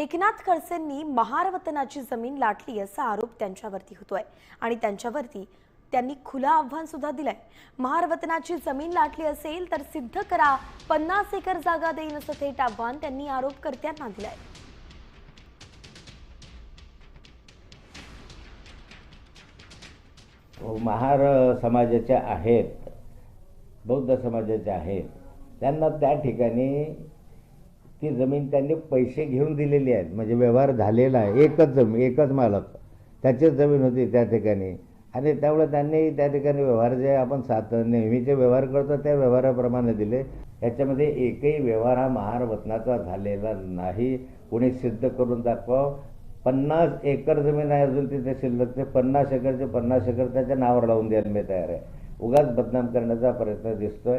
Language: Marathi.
एकनाथ खडसेंनी महारवतनाची जमीन लाटली असा आरोप त्यांच्यावरती होतोय. आणि त्यांच्यावरती त्यांनी खुलं आव्हान सुद्धा दिलंय. महारवतनाची जमीन लाटली असेल तर सिद्ध करा. पन्नास एकर जागा देईन असं थेट आव्हान त्यांनी आरोपकर्त्यांना दिलंय. हो, महार समाजाच्या आहेत बौद्ध समाजाच्या आहेत. त्यांना त्या ठिकाणी ती जमीन त्यांनी पैसे घेऊन दिलेली आहेत. म्हणजे व्यवहार झालेला आहे. एकच जमीन एकच मालक. त्याचीच जमीन होती त्या ठिकाणी. आणि त्यामुळे त्यांनी त्या ठिकाणी व्यवहार जे आपण सात नेहमीचे व्यवहार करतो त्या व्यवहाराप्रमाणे दिले. याच्यामध्ये एकही व्यवहार हा महार वतनाचा झालेला नाही. कोणी सिद्ध करून दाखवावं. पन्नास एकर जमीन आहे अजून तिथे शिल्लक ते पन्नास एकरचे पन्नास एकर त्याच्या नावावर लावून द्यायला मी तयार आहे. उगाच बदनाम करण्याचा प्रयत्न दिसतोय.